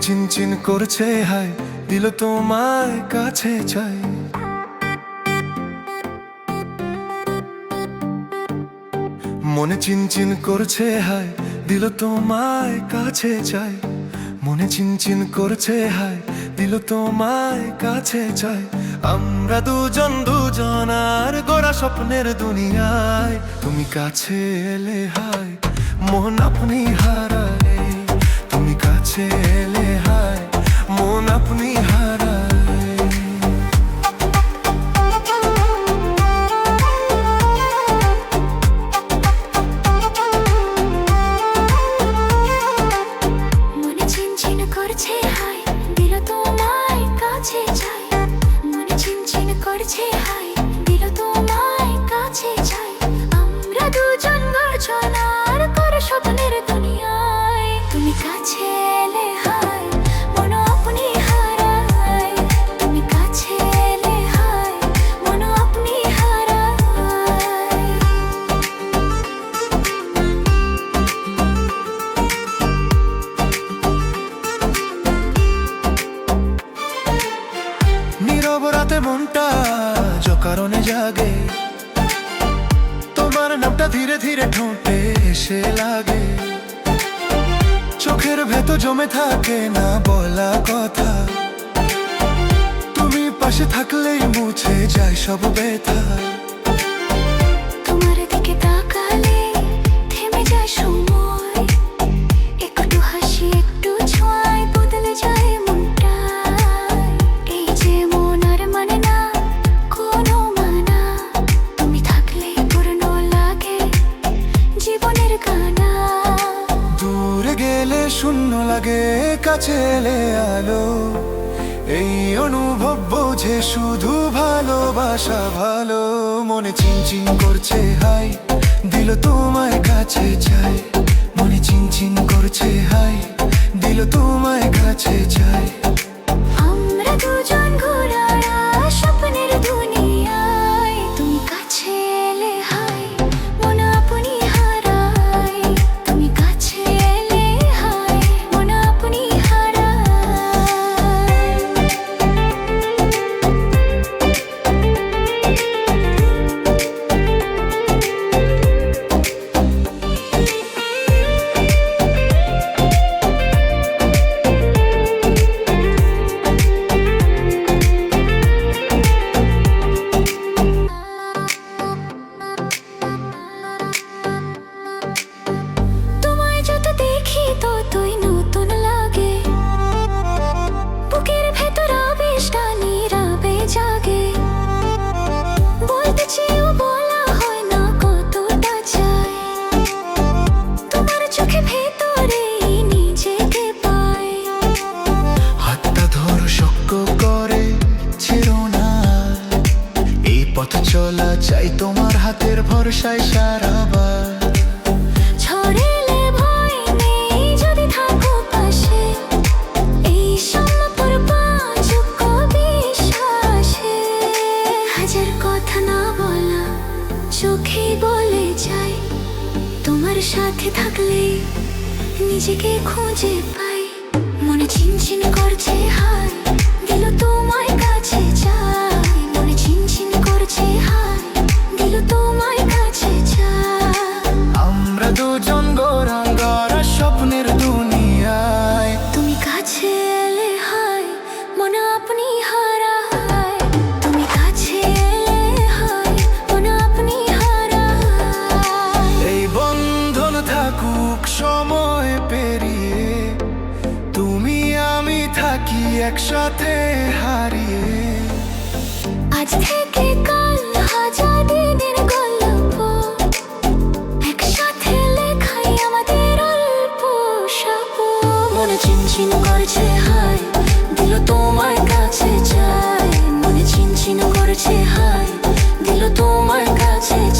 চিনচিন করছে, হায়, দিল তোমায় কাছে চাই। মনে চিনচিন করছে, হায়, দিল তোমায় কাছে চাই। মনে চিনচিন করছে, হায়, দিল তোমায় কাছে চাই। আমরা দুজন দুজন আর গোড়া স্বপ্নের দুনিয়ায়, তুমি কাছে এলে, হায়, মন আপনি হারায়। তুমি কাছে এলে করছে জাগে। তোমার নামটা ধীরে ধীরে ঠোঁটে এসে লাগে। চোখের ভেতর জমে থাকে না বলা কথা। তুমি পাশে থাকলেই মুছে যায় সব ব্যথা। লাগে কাছে এলে আলো? এই অনুভব বোঝে শুধু ভালোবাসা ভালো। মনে চিনচিন করছে, হাই। দিল তোমায় কাছে চাই। মনে চিনচিন করছে, হাই। দিল তোমায় কাছে চাই। আমরা দুজন ঘোরারা ভরসায় সারাবার ছড়েলে এই সম্পর হাজার কথা না বলা চোখে বলে যাই। তোমার সাথে থাকলে নিজেকে খুঁজে পাই। মনে চিনচিন করছে আমরা দুজন গোরাম গড়া স্বপ্নের দুনিয়ায়। তুমি কাছে এলে হাই মন আপনি হারায় তুমি কাছে এলে হাই মন আপনি হারায় এই বন্ধন থাকুক সময় পেরিয়ে তুমি আমি থাকি একসাথে হারিয়ে। আজ থেকে Cię